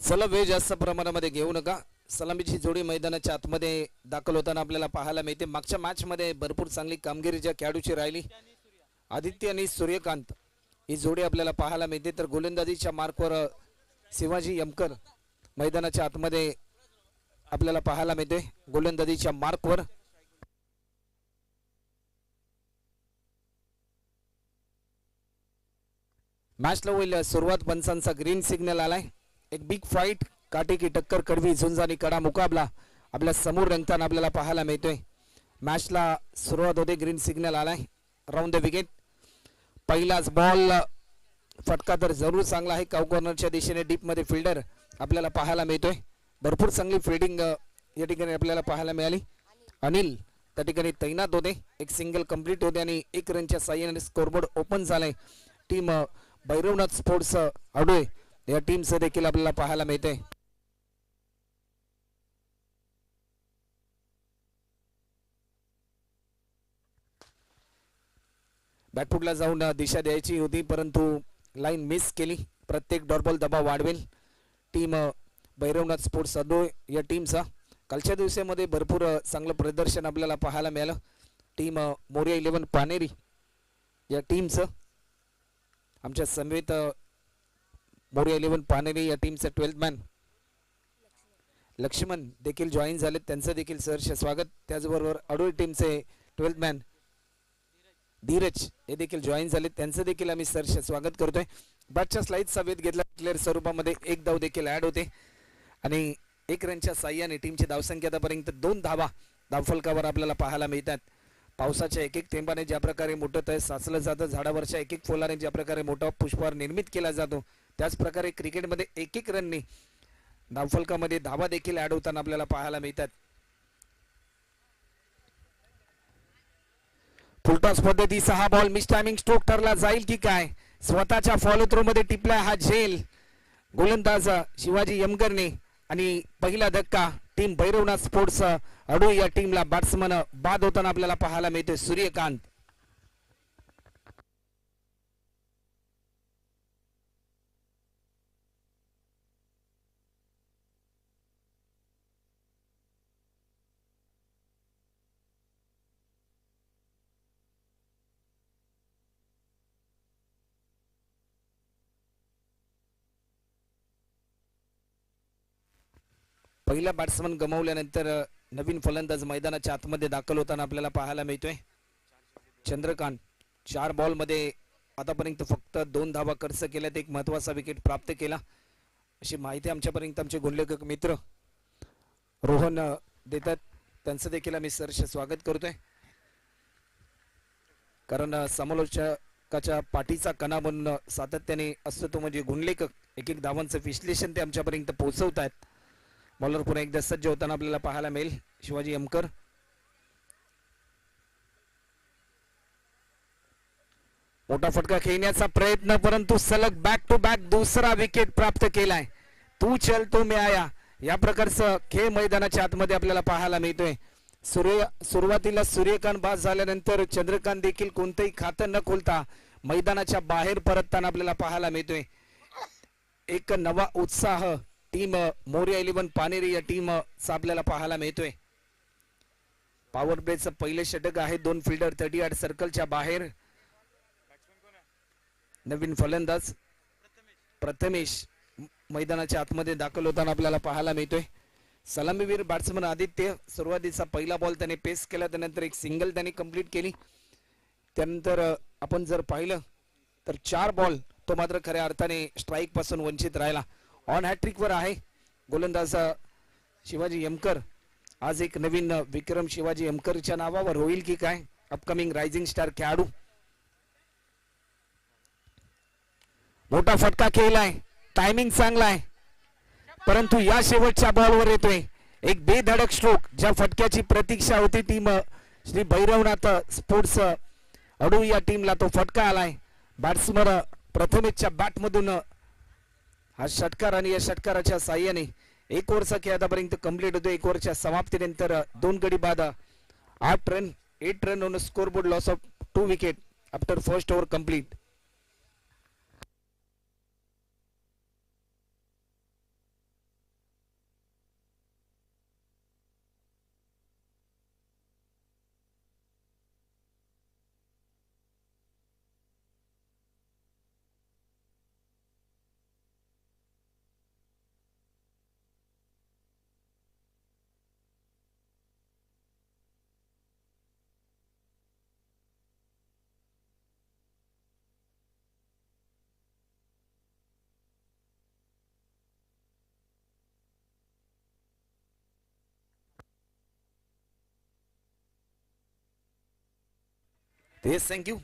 चला वेळ जास्त प्रमाणामध्ये घेऊ नका. सलामीची जोडी मैदानाच्या आतमध्ये दाखल होताना आपल्याला पाहायला मिळते. मागच्या मॅचमध्ये भरपूर चांगली कामगिरी ज्या खेळाडूची राहिली आदित्य आणि सूर्यकांत ही जोडी आपल्याला पाहायला मिळते. तर गोलंदाजीच्या मार्कवर शिवाजी यमकर मैदानाच्या आतमध्ये आपल्याला पाहायला मिळते. गोलंदाजीच्या मार्कवर मॅचला होईल सुरुवात पंचांचा ग्रीन सिग्नल आलाय. एक बिग फाईट काटे की टक्कर कडवी झुंज आणि कडा मुकाबला. आपल्यासमोर रंगताना आपल्याला पाहायला मिळतोय. मॅचला सुरुवात होते ग्रीन सिग्नल आलाय. राऊंड द विकेट पहिलाच बॉल फटका तर जरूर चांगला आहे. काउ कॉर्नरच्या दिशेने डीपमध्ये फिल्डर आपल्याला पाहायला मिळतोय. भरपूर चांगली फिल्डिंग या ठिकाणी आपल्याला पाहायला मिळाली. अनिल त्या ठिकाणी तैनात होते. एक सिंगल कंप्लीट होते आणि एक रनच्या साह्याने स्कोरबोर्ड ओपन झालाय. टीम भैरवनाथ स्पोर्ट्स अडोय या टीमचं देखील आपल्याला पाहायला मिळते. बॅटफुटला जाऊन दिशा द्यायची होती परंतु लाईन मिस केली. प्रत्येक डॉटबॉल दबाव वाढवेल. टीम भैरवनाथ स्पोर्ट्स अडोय या टीमचा कालच्या दिवसामध्ये भरपूर चांगलं प्रदर्शन आपल्याला पाहायला मिळालं. टीम मोरिया इलेव्हन पानेरी या टीमचं आमच्या समवेत बोरिया इलेव्हन पानेरी या टीमचं ट्वेल्थ मॅन लक्ष्मण देखील जॉईन झाले त्यांचं देखील सहर्ष स्वागत. त्याचबरोबर अडोळ टीमचे ट्वेल्थ मॅन धीरज हे देखील जॉईन झाले त्यांचं देखील आम्ही सहर्ष स्वागत करतोय. बादच्या स्लाईडचा वेध घेतला. क्लिअर स्वरूपामध्ये एक धाव देखील ऍड होते. आणि एक रनच्या साह्याने टीमची धावसंख्या आतापर्यंत दोन धावा धावफलकावर आपल्याला पाहायला मिळतात. पावसाच्या एक एक थेंबाने ज्या प्रकारे मोठं तय साचलं जातं झाडावरच्या एक एक फुलाने ज्या प्रकारे मोठा पुष्पहार निर्मित केला जातो त्याच प्रकारे क्रिकेटमध्ये एक एक रननी धावफलकामध्ये धावा देखील ॲड होताना आपल्याला पाहायला मिळतात. फुलटॉस पद्धती सहा बॉल मिस टायमिंग स्ट्रोक ठरला जाईल की काय? स्वतःच्या फॉलो थ्रो मध्ये टिपलाय हा झेल. गोलंदाज शिवाजी यमकरने आणि पहिला धक्का टीम भैरवनाथ स्पोर्ट्स अडू या टीमला बॅट्समन बाद होताना आपल्याला पाहायला मिळते सूर्यकांत. पहिला बॅट्समन गमावल्यानंतर नवीन फलंदाज मैदानाच्या आतमध्ये दाखल होताना आपल्याला पाहायला मिळतोय. चंद्रकांत चार बॉलमध्ये आतापर्यंत फक्त दोन धावा खर्च केल्यात. एक महत्त्वाचा विकेट प्राप्त केला. अशी माहिती आमच्यापर्यंत आमचे गुणलेखक मित्र रोहन देतात. त्यांचं देखील आम्ही सरश स्वागत करतोय. कारण समालोचकाच्या पाठीचा कणा म्हणून सातत्याने असतो तो म्हणजे गुणलेखक. एक एक धावांचं विश्लेषण ते आमच्यापर्यंत पोहोचवत आहेत बॉलर पुन्हा एकदा सज्ज होताना आपल्याला पाहायला मिळेल. शिवाजी यमकर. मोठा फटका खेळण्याचा प्रयत्न परंतु सलग बॅक टू बॅक दुसरा विकेट प्राप्त केलाय. तू चल तो मी आया या प्रकारचं खेळ मैदानाच्या आतमध्ये आपल्याला पाहायला मिळतोय. सूर्य सुरुवातीला सूर्यकांत बाद झाल्यानंतर चंद्रकांत देखील कोणतंही खातं न खोलता मैदानाच्या बाहेर परतताना आपल्याला पाहायला मिळतोय. एक नवा उत्साह टीम मोरिया इलेव्हन पानेरी या टीमचा आपल्याला पाहायला मिळतोय. पॉवर प्लेचं पहिले षटक आहे दोन फिल्डर थर्टी आठ सर्कलच्या बाहेर. नवीन फलंदाज प्रथमेश मैदानाच्या आतमध्ये दाखल होताना आपल्याला पाहायला मिळतोय. सलामीवीर बॅट्समन आदित्य सुरुवातीचा पहिला बॉल त्याने पेस केला त्यानंतर एक सिंगल त्याने कंप्लीट केली. त्यानंतर आपण जर पाहिलं तर चार बॉल तो मात्र खऱ्या अर्थाने स्ट्राईकपासून वंचित राहिला. ऑन हॅट्रिक वर आहे. गोलंदाज शिवाजी यमकर. आज एक नवीन विक्रम शिवाजी यमकरच्या नावावर होईल की काय? अपकमिंग रायझिंग स्टार खेळाडू. मोठा फटका खेळलाय टायमिंग चांगला आहे. परंतु या शेवटच्या बॉलवर येतोय. एक बेधडक स्ट्रोक ज्या फटक्याची प्रतीक्षा होती team Shri Bhairavnath sports ado या टीमला तो फटका आलाय. बॅट्समन प्रथमेशच्या बॅटमधून हा षटकार आणि या षटकाराच्या साह्याने एक ओव्हरचा खेळ आतापर्यंत कंप्लीट होतो एक ओव्हरच्या समाप्तीनंतर दोन गडी बाद आठ run eight run on score board loss of two wicket after first over complete yes thank you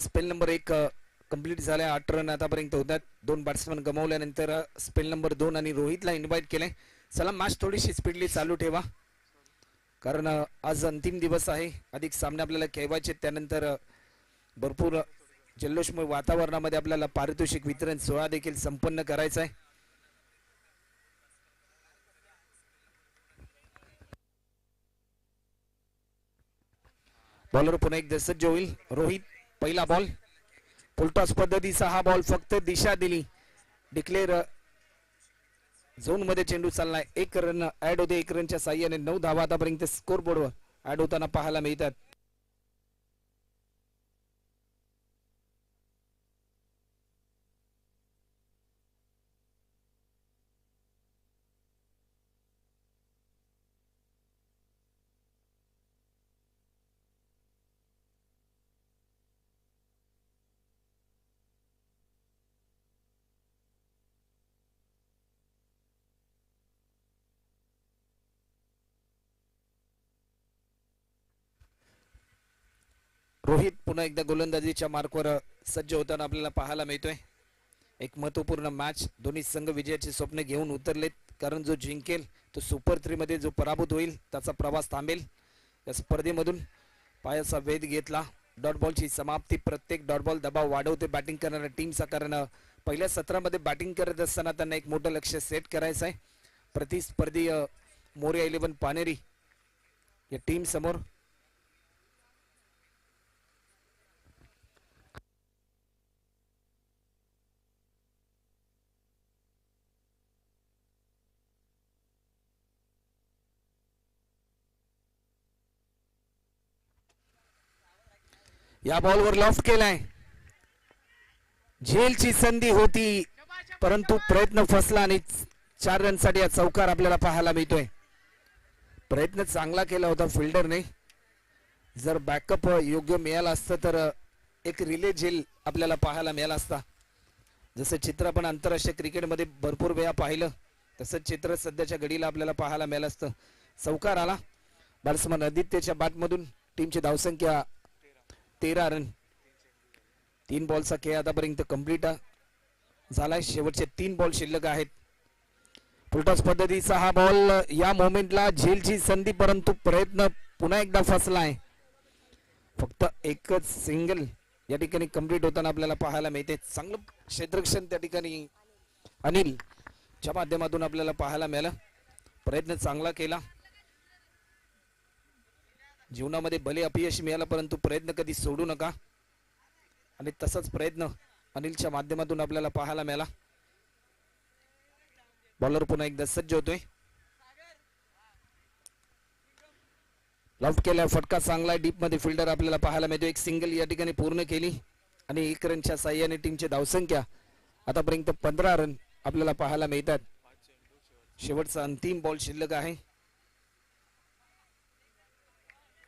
spell number एक uh, कंप्लीट झाल्या. आठ रन आतापर्यंत होतात. दोन बॅट्समन गमावल्यानंतर uh, स्पेल नंबर दोन आणि रोहितला इन्व्हाइट केलंय. चला मॅच थोडीशी स्पीडली चालू ठेवा. कारण uh, आज अंतिम दिवस आहे. अधिक सामने आपल्याला खेळवायचे आहेत. त्यानंतर भरपूर जल्लोषमय वातावरणामध्ये आपल्याला पारितोषिक वितरण सोहळा देखील संपन्न करायचा आहे. बॉलर पुन्हा एकदा सज्ज होईल रोहित पहिला बॉल फुलटॉस पद्धतीचा हा बॉल फक्त दिशा दिली. डिक्लेअर झोनमध्ये चेंडू चाललाय. एक रन ऍड होते. एक रनच्या साह्याने नऊ धावा आतापर्यंत स्कोर बोर्डवर ऍड होताना पाहायला मिळतात. रोहित पुन्हा एकदा गोलंदाजीच्या मार्कवर सज्ज होताना आपल्याला पाहायला मिळतोय. एक महत्त्वपूर्ण मॅच दोन्ही संघ विजयाचे स्वप्न घेऊन उतरलेत. कारण जो जिंकेल तो सुपर थ्रीमध्ये जो पराभूत होईल त्याचा प्रवास थांबेल. या स्पर्धेमधून पायाचा वेध घेतला. डॉट बॉलची समाप्ती. प्रत्येक डॉट बॉल दबाव वाढवते बॅटिंग करणाऱ्या टीमचा कारण पहिल्या सत्रामध्ये बॅटिंग करत असताना त्यांना एक मोठं लक्ष सेट करायचं आहे प्रतिस्पर्धी मोर्या इलेव्हन पानेरी या टीमसमोर या बॉलवर लॉफ्ट केलाय. झेलची संधी होती परंतु प्रयत्न फसला आणि चार रनसाठी हा चौकार आपल्याला पाहायला मिळतोय. प्रयत्न चांगला केला होता फिल्डरने. जर बॅकअप योग्य मिळाला असतं तर एक रिले झेल आपल्याला पाहायला मिळाला असता. जसं चित्र आपण आंतरराष्ट्रीय क्रिकेटमध्ये भरपूर वेळा पाहिलं तसं चित्र सध्याच्या घडीला आपल्याला पाहायला मिळालं असतं. चौकार आला. बॅट्समन आदित्यच्या बॅटमधून टीमची धावसंख्या तेरा रन. तीन बॉलचा खेळ आतापर्यंत कंप्लीट झालाय. शेवटचे तीन बॉल शिल्लक आहेत. फुलटॉस पद्धतीचा हा बॉल या मोमेंटला झेलची संधी परंतु प्रयत्न पुन्हा एकदा फसलाय. फक्त एकच सिंगल या ठिकाणी कंप्लीट होताना आपल्याला पाहायला मिळते. चांगलं क्षेत्रक्षण त्या ठिकाणी अनिलच्या माध्यमातून आपल्याला पाहायला मिळालं. प्रयत्न चांगला केला. जीवनामध्ये भले अपयश मिळालं परंतु प्रयत्न कधी सोडू नका. आणि तसाच प्रयत्न अनिलच्या माध्यमातून आपल्याला पाहायला मिळाला. बॉलर पुन्हा एकदा सज्ज होतोय. लॉफ्ट केला फटका चांगला डीपमध्ये फिल्डर आपल्याला पाहायला मिळतो एक सिंगल या ठिकाणी पूर्ण केली. आणि एक रनच्या साह्याने टीमची धावसंख्या. आतापर्यंत पंधरा रन आपल्याला पाहायला मिळतात. शेवटचा अंतिम बॉल शिल्लक आहे.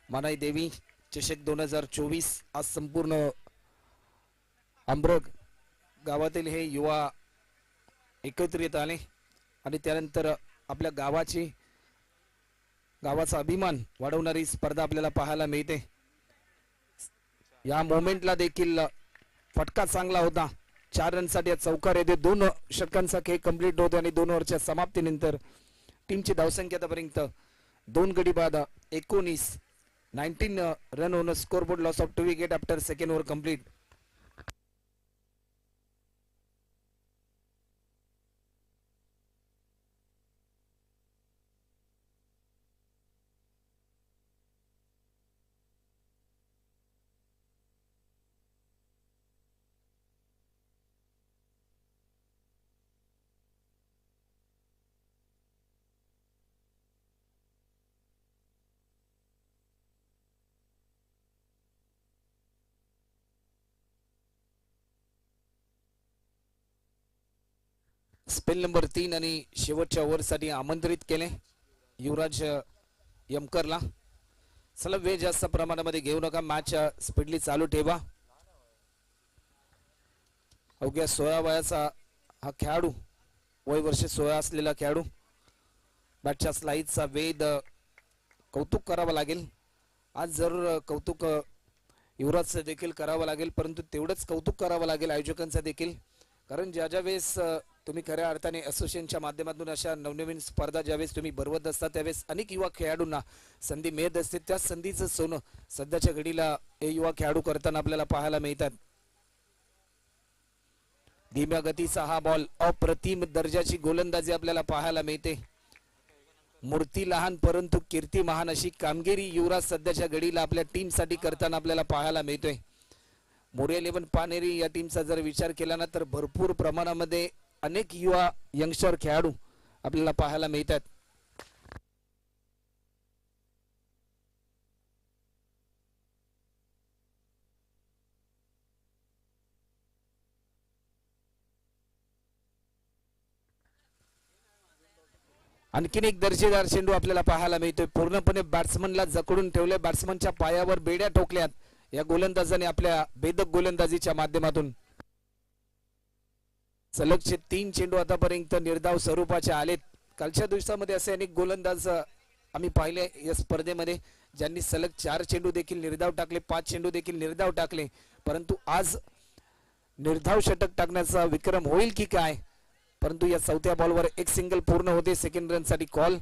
मानाई देवी चषक दोन हजार चोवीस आज संपूर्ण आंब्रग गावातील हे युवा एकत्रित आले. आणि त्यानंतर आपल्या गावाची गावाचा अभिमान वाढवणारी स्पर्धा आपल्याला पाहायला मिळते. या मोमेंटला देखील फटका चांगला होता. चार रनसाठी या चौकार येते दोन षटकांचा खेळ कंप्लीट होतो आणि दोन ओव्हरच्या समाप्तीनंतर टीमची धावसंख्या आतापर्यंत दोन गडी बाद एकोणीस nineteen run on score board loss of two wicket after second over complete spell number तीन आणि शेवटच्या ओव्हरसाठी आमंत्रित केले युवराज यमकरला. चला वेळ जास्त प्रमाणामध्ये घेऊ नका मॅच स्पीडली चालू ठेवा. अवघ्या सोळा वयाचा हा खेळाडू वय वर्ष सोळा असलेला खेळाडू. बॅटच्या स्लाईडचा वेद कौतुक करावा लागेल. आज जरूर कौतुक युवराजचं देखील करावं लागेल परंतु तेवढंच कौतुक करावं लागेल आयोजकांचं देखील. कारण ज्या ज्या वेळेस तुम्ही खऱ्या अर्थाने असोसिएशनच्या माध्यमातून अशा नवनवीन स्पर्धा ज्यावेळेस तुम्ही भरवत असता त्यावेळेस अनेक युवा खेळाडूंना संधी मिळत असते. त्या संधीचं सोनं सध्याच्या घडीला हे युवा खेळाडू करताना आपल्याला पाहायला मिळतात. धीम्या गतीचा हा बॉल अप्रतिम दर्जाची गोलंदाजी आपल्याला पाहायला मिळते. मूर्ती लहान परंतु कीर्ती महान अशी कामगिरी युवराज सध्याच्या घडीला आपल्या टीमसाठी करताना आपल्याला पाहायला मिळतोय. मोरे इलेव्हन पानेरी या टीमचा जर विचार केला ना तर भरपूर प्रमाणामध्ये अनेक युवा यंगस्टर खेळाडू आपल्याला पाहायला मिळतात. आणखीन एक दर्जेदार चेंडू आपल्याला पाहायला मिळतोय. पूर्णपणे बॅट्समनला जकडून ठेवले बॅट्समनच्या पायावर बेड्या ठोकल्यात. या गोलंदाजाने आपल्या बेदक गोलंदाजीच्या माध्यमातून. सलगचे तीन चेंडू आतापर्यंत निर्धाव स्वरूपाचे आलेत. कालच्या दिवसामध्ये असे अनेक गोलंदाज आम्ही पाहिले या स्पर्धेमध्ये ज्यांनी सलग चार चेंडू देखील निर्धाव टाकले पाच चेंडू देखील निर्धाव टाकले. परंतु आज निर्धाव षटक टाकण्याचा विक्रम होईल की काय? परंतु या चौथ्या बॉलवर एक सिंगल पूर्ण होते सेकंड रनसाठी कॉल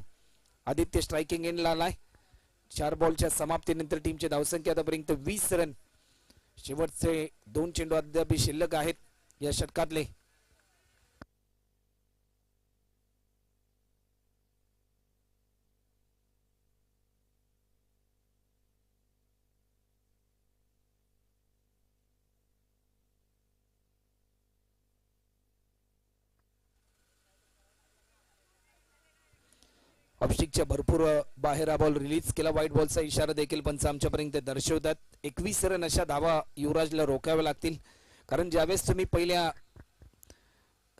आदित्य स्ट्रायकिंग एंडला आलाय. चार बॉलच्या समाप्तीनंतर टीमची धावसंख्या आतापर्यंत वीस रन शेवटचे दोन चेंडू अद्याप शिल्लक आहेत या षटकातले. ऑप्स्टिकच्या भरपूर बाहेर हा बॉल रिलीज केला. वाईट बॉलचा इशारा देखील पंच आमच्यापर्यंत दर्शवतात. एकवीस रन अशा धावा युवराजला रोखाव्या लागतील. कारण ज्यावेळेस तुम्ही पहिल्या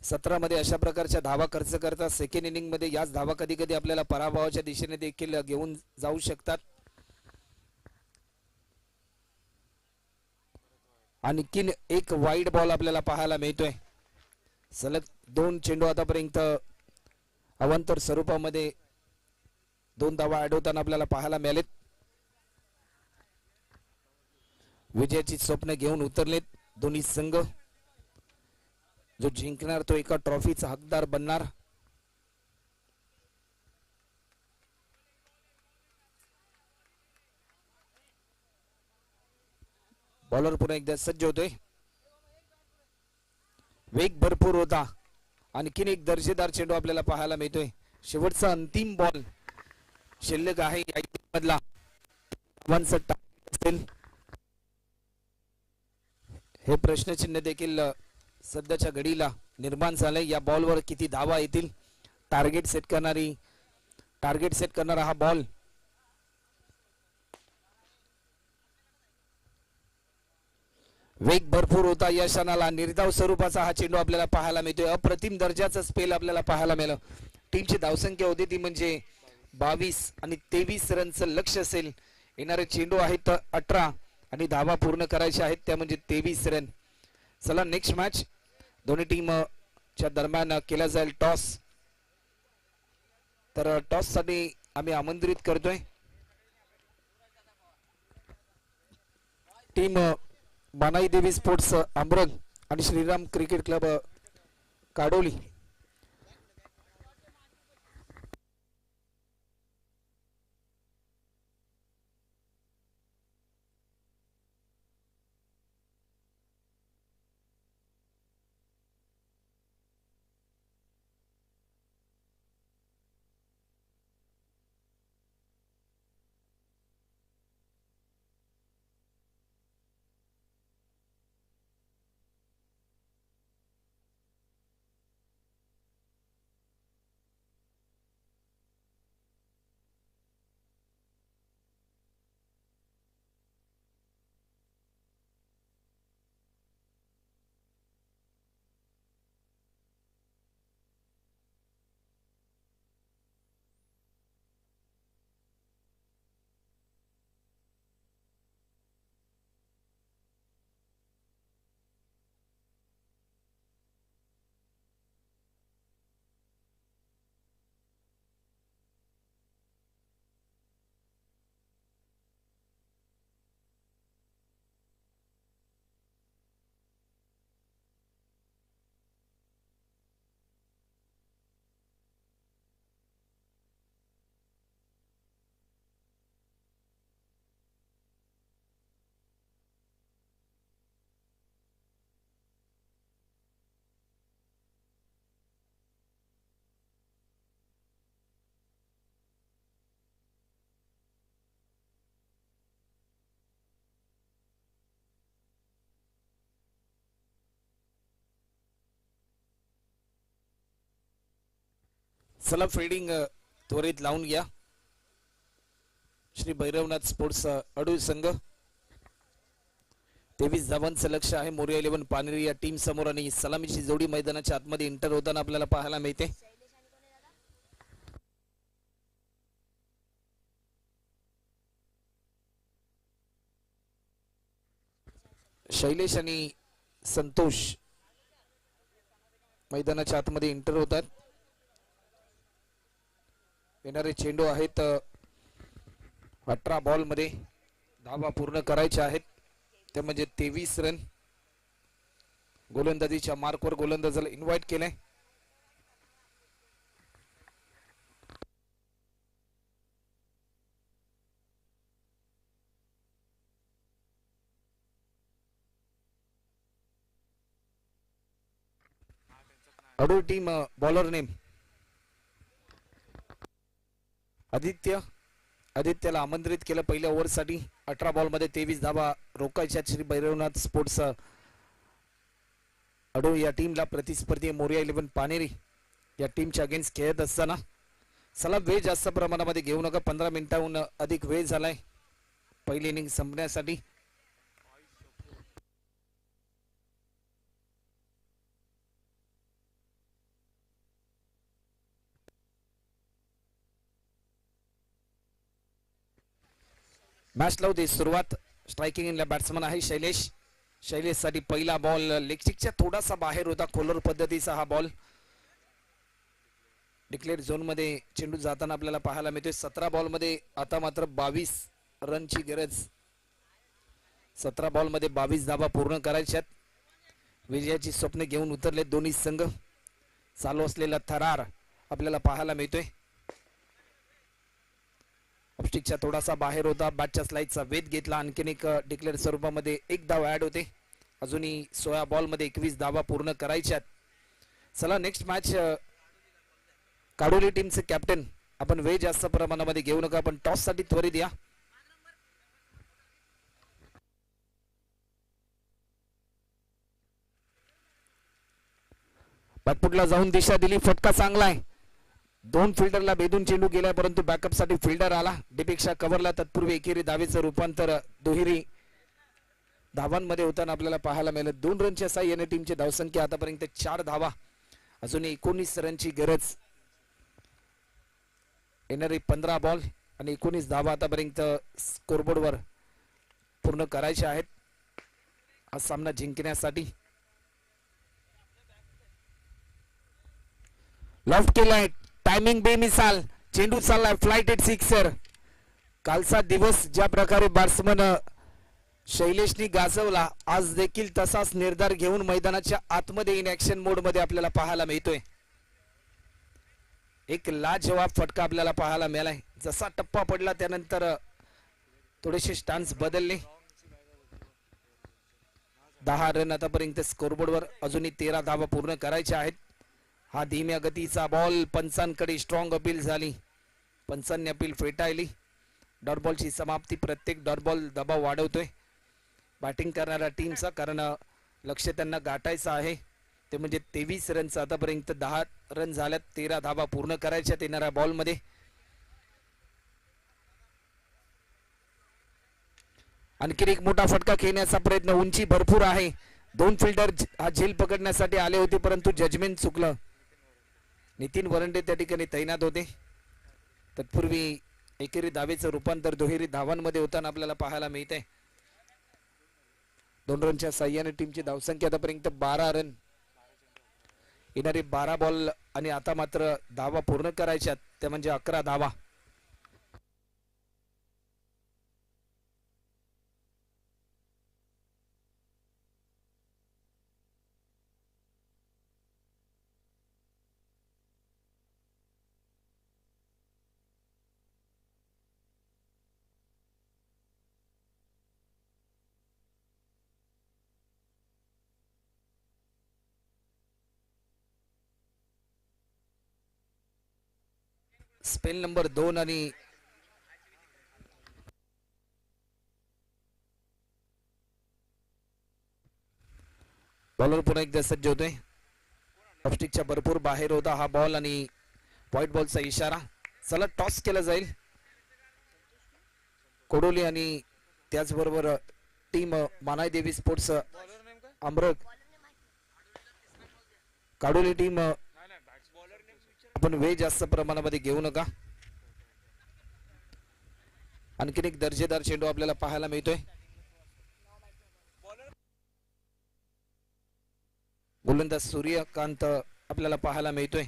सतरामध्ये अशा प्रकारच्या धावा खर्च करता सेकंड इनिंगमध्ये याच धावा कधी कधी आपल्याला पराभवाच्या दिशेने देखील घेऊन जाऊ शकतात. आणखीन एक वाईट बॉल आपल्याला पाहायला मिळतोय. सलग दोन चेंडू आतापर्यंत अवंतर स्वरूपामध्ये दोन धावा अडवताना आपल्याला पाहायला मिळालेत. विजयाची स्वप्न घेऊन उतरलेत दोन्ही संघ. जो जिंकणार तो एका ट्रॉफीचा हकदार बनणार. बॉलर पुन्हा एकदा सज्ज होतोय. वेग भरपूर होता. आणखीन एक दर्जेदार चेंडू आपल्याला पाहायला मिळतोय. शेवटचा अंतिम बॉल. शिल्लक आहे या मधला असेल. हे प्रश्नचिन्ह देखील सध्याच्या घडीला निर्माण झालंय. या बॉलवर किती धावा येतील? टार्गेट सेट करणारी टार्गेट सेट करणारा हा बॉल वेग भरपूर होता या क्षणाला. निर्धाव स्वरूपाचा हा चेंडू आपल्याला पाहायला मिळतोय. अप्रतिम दर्जाचा स्पेल आपल्याला पाहायला मिळालं. टीमची धावसंख्या होती ती म्हणजे बावीस आणि तेवीस रनचं लक्ष असेल. येणारे चेंडू आहेत अठरा आणि धावा पूर्ण करायच्या आहेत. त्या म्हणजे तेवीस रन. चला नेक्स्ट मॅच दोन्ही टीम च्या दरम्यान केला जाईल टॉस तर टॉससाठी आम्ही आमंत्रित करतोय. टीम बानाई देवी स्पोर्ट्स अमरग आणि श्रीराम क्रिकेट क्लब काडोली. चला फिल्डिंग त्वरित लावून घ्या. श्री भैरवनाथ स्पोर्ट्स अडू अडूळ संघ. तेवीस धावांचं लक्ष आहे. मोरिया इलेव्हन पानेरी या टीम समोर आणि सलामीची जोडी मैदानाच्या आतमध्ये इंटर होताना आपल्याला पाहायला मिळते. शैलेश आणि संतोष मैदानाच्या आतमध्ये इंटर होतात. येणारे चेंडू आहेत अठरा बॉलमध्ये धावा पूर्ण करायच्या आहेत. ते म्हणजे तेवीस रन गोलंदाजीच्या मार्कवर गोलंदाजाला इन्व्हाइट केलंय. अडू टीम बॉलर नेम. आदित्य आदित्यला आमंत्रित केलं पहिल्या ओव्हरसाठी. अठरा बॉलमध्ये तेवीस धावा रोखायच्या श्री भैरवनाथ स्पोर्ट्स अडो. या टीमला प्रतिस्पर्धी मोरिया इलेव्हन पानेरी. या टीमच्या अगेन्स्ट खेळत असताना चला वेळ जास्त प्रमाणामध्ये घेऊ नका. पंधरा मिनिटाहून अधिक वेळ झालाय. पहिली इनिंग संपण्यासाठी मॅच दे सुरुवात. स्ट्रायकिंग इनला बॅट्समन आहे शैलेश. शैलेशसाठी पहिला बॉल लेगस्टिकच्या थोडासा बाहेर होता खोलर पद्धतीचा हा बॉल डिक्लेअर झोनमध्ये चेंडू जाताना आपल्याला पाहायला मिळतोय. सतरा बॉलमध्ये आता मात्र बावीस रनची गरज. सतरा बॉलमध्ये बावीस धाबा पूर्ण करायच्यात. विजयाची स्वप्ने घेऊन उतरले दोन्ही संघ. चालू असलेला थरार आपल्याला पाहायला मिळतोय. अपस्टिकच्या थोडासा बाहेर होता. बॅटच्या स्लाईडचा वेध घेतला. आणखीन एक डिक्लेअर स्वरूपामध्ये एक धाव ऍड होते. अजूनही सोळा बॉलमध्ये एकवीस धावा पूर्ण करायच्यात चला नेक्स्ट मॅच काडोली टीमचे कॅप्टन आपण वेळ जास्त प्रमाणामध्ये घेऊ नका आपण टॉससाठी त्वरित या. बॅटपुटला जाऊन दिशा दिली. फटका चांगला आहे. दोन फिल्डरला बेदून चेंडू गेला परंतु बॅकअपसाठी फिल्डर आला. डीपेक्षा कव्हरला तत्पूर्वी एकेरी धावेचं रूपांतर दुहेरी धावांमध्ये होताना आपल्याला पाहायला मिळालं. दोन रनच्या साह्याने टीमची धावसंख्या आतापर्यंत चार धावा. अजून एकोणीस रनची गरज. येणारे पंधरा बॉल आणि एकोणीस धावा आतापर्यंत स्कोरबोर्डवर पूर्ण करायचे आहेत. हा सामना जिंकण्यासाठी. लॉफ्ट केलाय. टायमिंग बेमिसाल चेंडू चाललाय. फ्लाइट एट सिक्सर कालचा दिवस ज्या प्रकारे बॅट्समन शैलेशनी गाजवला आज देखील तसाच निर्धार घेऊन मैदानाच्या आतमध्ये इन ऍक्शन मोडमध्ये आपल्याला पाहायला मिळतोय. एक लाजवाब फटका आपल्याला पाहायला मिळालाय. जसा टप्पा पडला त्यानंतर थोडेसे स्टान्स बदलले. दहा रन आतापर्यंत स्कोरबोर्डवर अजूनही तेरा धावा पूर्ण करायच्या आहेत. हा धीम्या गतीचा बॉल पंचांकडे स्ट्रॉंग अपील झाली. पंचांनी अपील फेटाळली. डॉटबॉलची समाप्ती प्रत्येक डॉटबॉल दबाव वाढवतोय. बॅटिंग करणाऱ्या टीमचा कारण लक्ष त्यांना गाठायचं आहे. ते म्हणजे तेवीस रनचं आतापर्यंत दहा रन झाल्यात. तेरा धाबा पूर्ण करायच्यात येणाऱ्या बॉलमध्ये आणखीन एक मोठा फटका खेळण्याचा प्रयत्न. उंची भरपूर आहे. दोन फिल्डर हा झेल पकडण्यासाठी आले होते परंतु जजमेंट चुकलं. नितीन वरंडे त्या ठिकाणी तैनात होते. तत्पूर्वी एकेरी धावेचं रूपांतर दुहेरी धावांमध्ये होताना आपल्याला पाहायला मिळतंय. दोन रनच्या साह्याने टीमची धावसंख्या आतापर्यंत बारा रन येणारे बारा बॉल आणि आता मात्र धावा पूर्ण करायच्यात. त्या म्हणजे अकरा धावा. स्पेल नंबर दोन आणि बॉलर पुन्हा एकदा सज्ज होतोय. ऑफस्टिकच्या भरपूर बाहेर होता हा बॉल आणि व्हाईट बॉलचा इशारा. चला टॉस केला जाईल. कोडोली आणि त्याचबरोबर टीम मानाय देवी स्पोर्ट्स अमरक काडोली टीम आपण वेळ जास्त प्रमाणामध्ये घेऊ नका. आणखीन एक दर्जेदार चेंडू आपल्याला पाहायला मिळतोय. गोलंदाज सूर्यकांत आपल्याला पाहायला मिळतोय.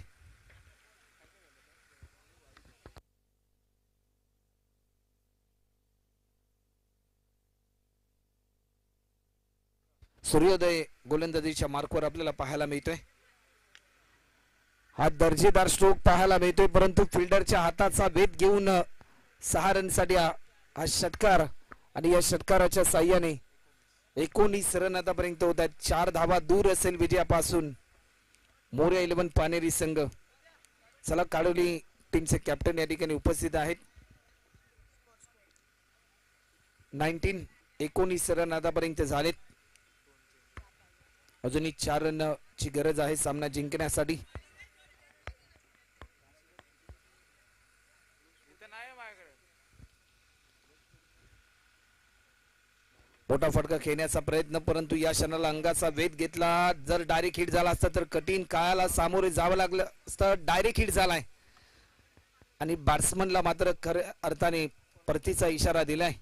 सूर्योदय गोलंदाजीच्या मार्कवर आपल्याला पाहायला मिळतोय. हा दर्जेदार स्ट्रोक पाहायला मिळतोय परंतु फिल्डरच्या हाताचा वेध घेऊन सहा रनसाठी हा हा षटकार आणि या षटकाराच्या साह्याने एकोणीस रन आतापर्यंत होत आहेत. चार धावा दूर असेल विजयापासून. मोर्या इलेव्हन पानेरी संघ. चला काडोली टीमचे कॅप्टन या ठिकाणी उपस्थित आहेत. नाईन्टीन एकोणीस रन आतापर्यंत झालेत. अजूनही चार रन ची गरज आहे सामना जिंकण्यासाठी. मोठा फटका खेळण्याचा प्रयत्न परंतु या क्षणाला अंगाचा वेध घेतला. जर डायरेक्ट हिट झाला असता तर कठीण काळाला सामोरे जावं लागलं असतं. डायरेक्ट हिट झालाय. आणि बॅट्समनला मात्र खऱ्या अर्थाने परतीचा इशारा दिलाय.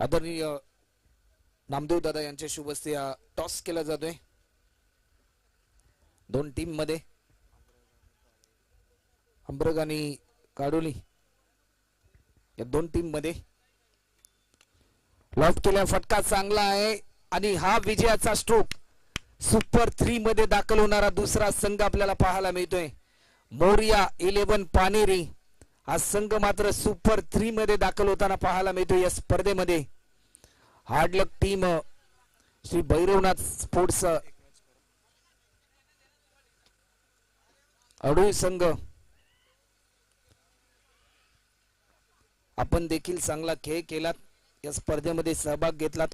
आदरणीय नामदेव दादा यांच्या शुभ हा टॉस केला जातोय. दोन टीममध्ये. अंबरग आणि काडोली या दोन टीममध्ये. लॉफ केल्या फटका चांगला आहे आणि हा विजयाचा स्ट्रोक सुपर थ्री मध्ये दाखल होणारा दुसरा संघ आपल्याला पाहायला मिळतोय. मोरिया इलेव्हन पानेरी हा संघ मात्र सुपर थ्री मध्ये दाखल होताना पाहायला मिळतो या स्पर्धेमध्ये. Hard luck team Shri Bhairavnath sports Adul संघ. आपण देखील चांगला खेळ केलात. या स्पर्धेमध्ये सहभाग घेतलात.